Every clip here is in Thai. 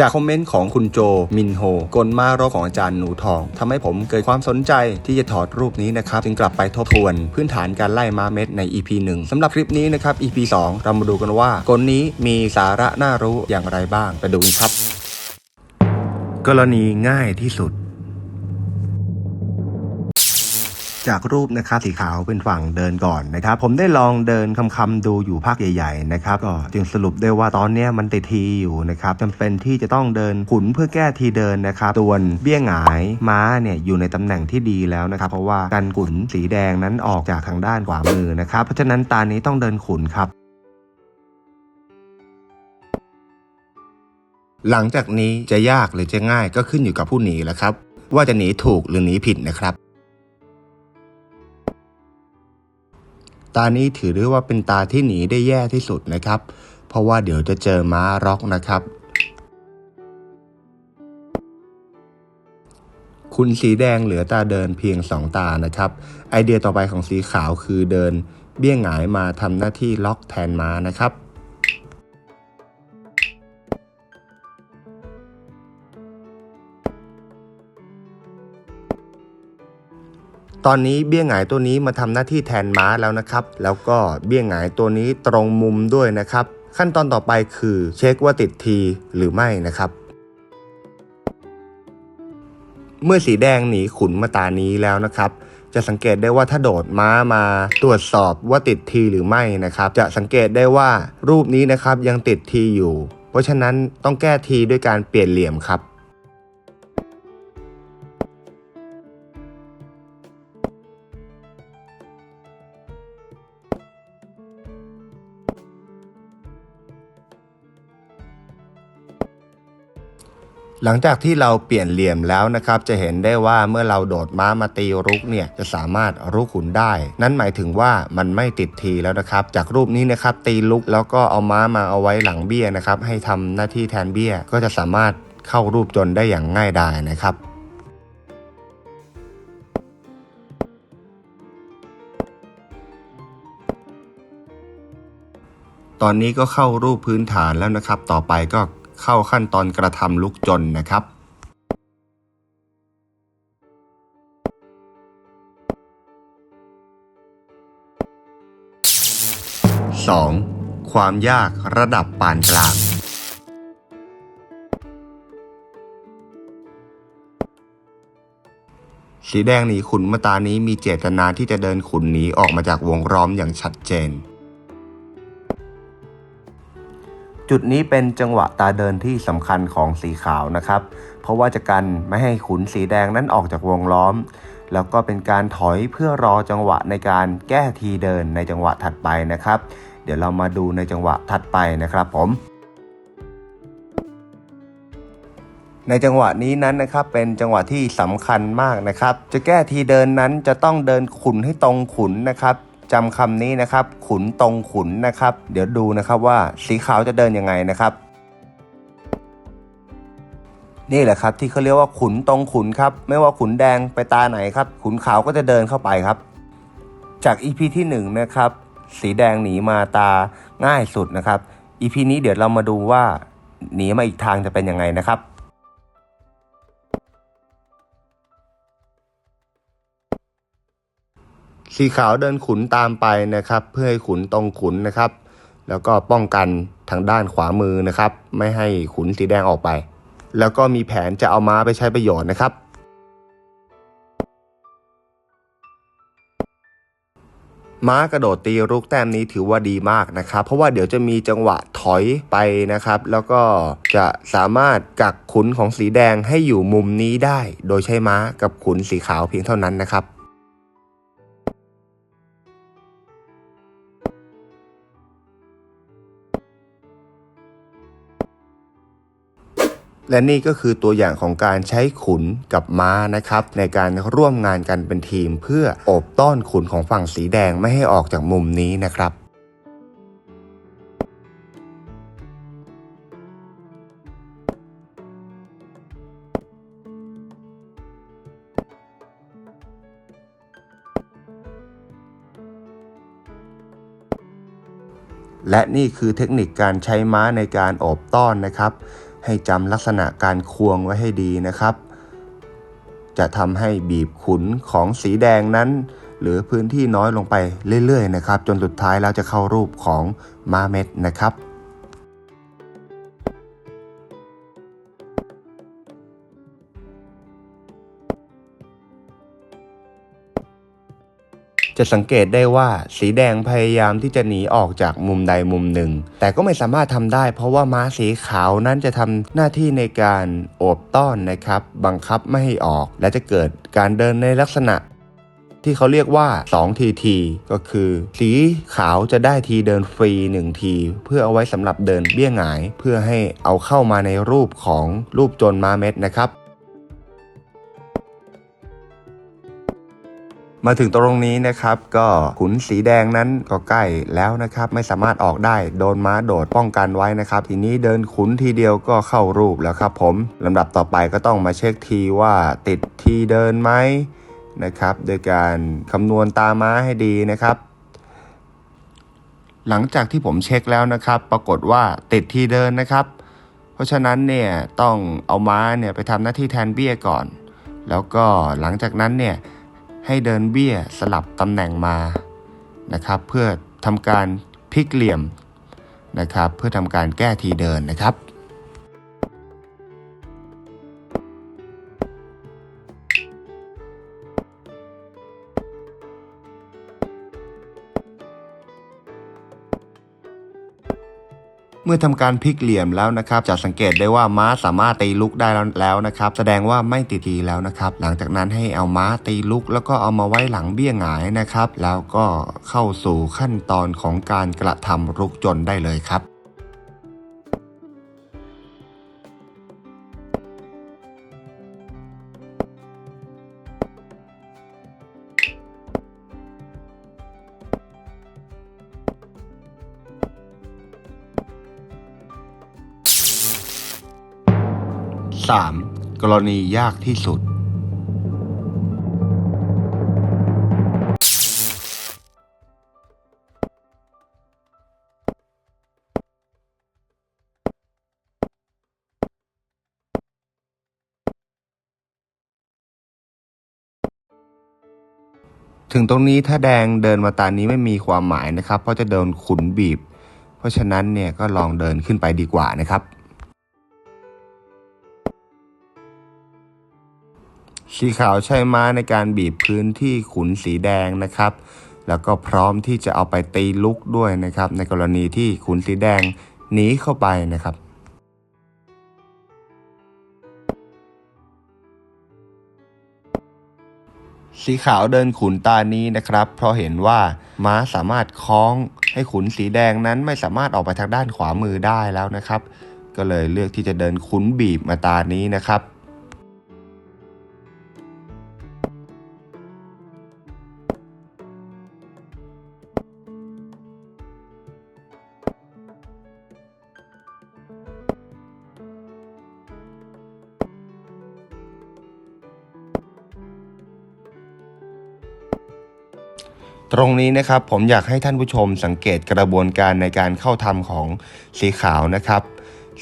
จากคอมเมนต์ของคุณโจมินโฮกลมารกของอาจารย์หนูทองทำให้ผมเกิดความสนใจที่จะถอดรูปนี้นะครับจึงกลับไปทบทวนพื้นฐานการไล่ม้าเม็ดใน EP 1สำหรับคลิปนี้นะครับ EP 2 เรามาดูกันว่ากลนี้มีสาระน่ารู้อย่างไรบ้างไปดูกันครับ กรณีง่ายที่สุด จากรูปนะครับสีขาวเป็นฝั่งเดินก่อนนะครับผมได้ลองเดินคำคำๆดูอยู่ภาคใหญ่ๆนะครับก็จึงสรุปได้ว่าตอนนี้มันติดทีอยู่นะครับจำเป็นที่จะต้องเดินขุนเพื่อแก้ทีเดินนะครับส่วนเบี้ยหงายม้าเนี่ยอยู่ในตำแหน่งที่ดีแล้วนะครับ เพราะว่ากันขุนสีแดงนั้นออกจากทางด้านขวามือนะครับเพราะฉะนั้นตานี้ต้องเดินขุนครับหลังจากนี้จะยากหรือจะง่ายก็ขึ้นอยู่กับผู้หนีแล้วครับ ว่าจะหนีถูกหรือหนีผิดนะครับ ตานี้ถือได้ว่าเป็นตาที่หนีได้แย่ที่สุดนะครับ เพราะว่าเดี๋ยวจะเจอม้าร็อกนะครับ คุณสีแดงเหลือตาเดินเพียง 2 ตานะครับ ไอเดียต่อไปของสีขาวคือเดิน เบี้ยงหงายมาทำหน้าที่ล็อกแทนม้านะครับ ตอนนี้เบี้ยหงายตัวนี้มาทำหน้าที่แทนม้าแล้วนะครับ แล้วก็เบี้ยหงายตัวนี้ตรงมุมด้วยนะครับ ขั้นตอนต่อไปคือเช็คว่าติดทีหรือไม่นะครับ เมื่อสีแดงหนีขุนมาตานี้แล้วนะครับ จะสังเกตได้ว่าถ้าโดดม้ามาตรวจสอบว่าติดทีหรือไม่นะครับ จะสังเกตได้ว่ารูปนี้นะครับยังติดทีอยู่ เพราะฉะนั้นต้องแก้ทีด้วยการเปลี่ยนเหลี่ยมครับ หลังจากที่เราเปลี่ยนเหลี่ยมแล้วนะครับ จะเห็นได้ว่าเมื่อเราโดดม้ามาตีรุกเนี่ยจะสามารถรุกขุนได้ นั่นหมายถึงว่ามันไม่ติดทีแล้วนะครับ จากรูปนี้นะครับตีลุกแล้วก็เอาม้ามาเอาไว้หลังเบี้ยนะครับ ให้ทำหน้าที่แทนเบี้ยก็จะสามารถเข้ารูปจนได้อย่างง่ายดายนะครับตอนนี้ก็เข้ารูปพื้นฐานแล้วนะครับ ต่อไปก็ เข้าขั้นตอนกระทำลุกจนนะครับ 2. ความยากระดับปานกลาง สีแดงหนีขุนมาตานี้มีเจตนาที่จะเดินขุนหนีออกมาจากวงล้อมอย่างชัดเจน จุดนี้เป็นจังหวะตาเดินที่สำคัญของสีขาวนะครับ เพราะว่าจะกันไม่ให้ขุนสีแดงนั้นออกจากวงล้อม แล้วก็เป็นการถอยเพื่อรอจังหวะในการแก้ทีเดินในจังหวะถัดไปนะครับ เดี๋ยวเรามาดูในจังหวะถัดไปนะครับผมในจังหวะนี้นั้นนะครับเป็นจังหวะที่สำคัญมากนะครับ จะแก้ทีเดินนั้นจะต้องเดินขุนให้ตรงขุนนะครับ จำคำนี้นะครับ ขุนตรงขุนนะครับ เดี๋ยวดูนะครับว่าสีขาวจะเดินยังไงนะครับ นี่แหละครับที่เขาเรียกว่าขุนตรงขุนครับ ไม่ว่าขุนแดงไปตาไหนครับ ขุนขาวก็จะเดินเข้าไปครับ จาก EP ที่1นงนะครับ สีแดงหนีมาตาง่ายสุดนะครับ EP นี้เดี๋ยวเรามาดูว่าหนีมาอีกทางจะเป็นยังไงนะครับ สีขาวเดินขุนตามไปนะครับ เพื่อให้ขุนตรงขุนนะครับ แล้วก็ป้องกันทางด้านขวามือนะครับ ไม่ให้ขุนสีแดงออกไป แล้วก็มีแผนจะเอาม้าไปใช้ประโยชน์นะครับ ม้ากระโดดตีรุกแต้มนี้ถือว่าดีมากนะครับ เพราะว่าเดี๋ยวจะมีจังหวะถอยไปนะครับ แล้วก็จะสามารถกักขุนของสีแดงให้อยู่มุมนี้ได้ โดยใช้ม้ากับขุนสีขาวเพียงเท่านั้นนะครับ และนี่ก็คือตัวอย่างของการใช้ขุนกับม้านะครับ ในการร่วมงานกันเป็นทีม เพื่ออบต้อนขุนของฝั่งสีแดงไม่ให้ออกจากมุมนี้นะครับและนี่คือเทคนิคการใช้ม้าในการโอบต้อนนะครับ ให้จำลักษณะการควงไว้ให้ดีนะครับ จะทำให้บีบขุนของสีแดงนั้น หรือพื้นที่น้อยลงไปเรื่อยๆนะครับ จนสุดท้ายแล้วจะเข้ารูปของม้าเม็ดนะครับ จะสังเกตได้ว่าสีแดงพยายามที่จะหนีออกจากมุมใดมุมหนึ่ง แต่ก็ไม่สามารถทำได้ เพราะว่าม้าสีขาวนั้นจะทำหน้าที่ในการโอบต้อนนะครับ บังคับไม่ให้ออก และจะเกิดการเดินในลักษณะที่เขาเรียกว่า 2 ทีที ก็คือ สีขาวจะได้ทีเดินฟรี 1 ที เพื่อเอาไว้สำหรับเดินเบี้ยงหงาย เพื่อให้เอาเข้ามาในรูปของรูปจนม้าเม็ดนะครับ มาถึงตรงนี้นะครับก็ขุนสีแดงนั้นก็ใกล้แล้วนะครับไม่สามารถออกได้โดนม้าโดดป้องกันไว้นะครับ ทีนี้เดินขุนทีเดียวก็เข้ารูปแล้วครับผมลำดับต่อไปก็ต้องมาเช็คทีว่าติดทีเดินไหมนะครับโดยการคำนวณตาม้าให้ดีนะครับหลังจากที่ผมเช็คแล้วนะครับ ปรากฏว่าติดทีเดินนะครับ เพราะฉะนั้นเนี่ยต้องเอาม้าเนี่ยไปทำหน้าที่แทนเบี้ยก่อน แล้วก็หลังจากนั้นเนี่ย ให้เดินเบี้ยสลับตำแหน่งมานะครับ เพื่อทำการพลิกเหลี่ยมนะครับ เพื่อทำการแก้ทีเดินนะครับ เมื่อทำการพลิกเหลี่ยมแล้วนะครับ จะสังเกตได้ว่าม้าสามารถตีลุกได้แล้วนะครับ แสดงว่าไม่ติดทีแล้วนะครับ หลังจากนั้นให้เอาม้าตีลุก แล้วก็เอามาไว้หลังเบี้ยหงายนะครับ แล้วก็เข้าสู่ขั้นตอนของการกระทำลุกจนได้เลยครับ 3. กรณียากที่สุด ถึงตรงนี้ถ้าแดงเดินมาตานี้ไม่มีความหมายนะครับ เพราะจะโดนขุนบีบ เพราะฉะนั้นเนี่ยก็ลองเดินขึ้นไปดีกว่านะครับ สีขาวใช้ม้าในการบีบพื้นที่ขุนสีแดงนะครับ แล้วก็พร้อมที่จะเอาไปตีลุกด้วยนะครับ ในกรณีที่ขุนสีแดงหนีเข้าไปนะครับสีขาวเดินขุนตานี้นะครับ เพราะเห็นว่าม้าสามารถคล้องให้ขุนสีแดงนั้นไม่สามารถออกไปทางด้านขวามือได้แล้วนะครับ ก็เลยเลือกที่จะเดินขุนบีบมาตานี้นะครับ ตรงนี้นะครับผมอยากให้ท่านผู้ชมสังเกตกระบวนการในการเข้าทำของสีขาวนะครับ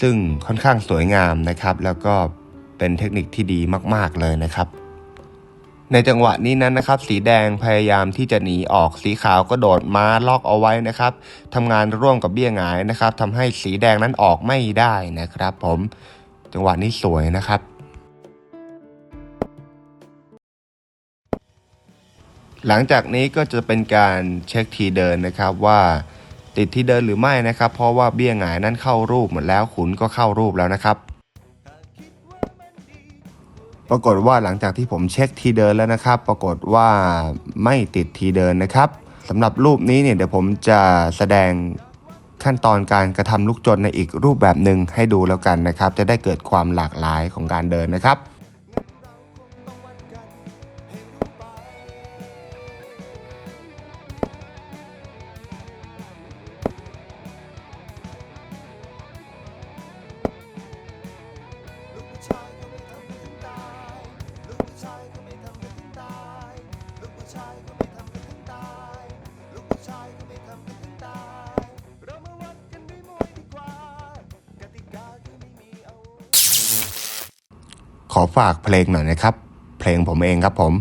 ซึ่งค่อนข้างสวยงามนะครับ แล้วก็เป็นเทคนิคที่ดีมาก ๆเลยนะครับ ในจังหวะนี้นั้นนะครับ สีแดงพยายามที่จะหนีออกสีขาวก็โดดม้าล็อกเอาไว้นะครับทำงานร่วมกับเบี้ยหงายนะครับทำให้สีแดงนั้นออกไม่ได้นะครับ ผมจังหวะนี้สวยนะครับ หลังจากนี้ก็จะเป็นการเช็คทีเดินนะครับว่าติดทีเดินหรือไม่นะครับ เพราะว่าเบี้ยหงายนั้นเข้ารูปหมดแล้วขุนก็เข้ารูปแล้วนะครับ ปรากฏว่าหลังจากที่ผมเช็คทีเดินแล้วนะครับ ปรากฏว่าไม่ติดทีเดินนะครับสำหรับรูปนี้เนี่ยเดี๋ยวผมจะแสดงขั้นตอนการกระทำลูกจนในอีกรูปแบบหนึ่งให้ดูแล้วกันนะครับ จะได้เกิดความหลากหลายของการเดินนะครับ ขอฝากเพลงหน่อยนะครับ เพลงผมเองครับผม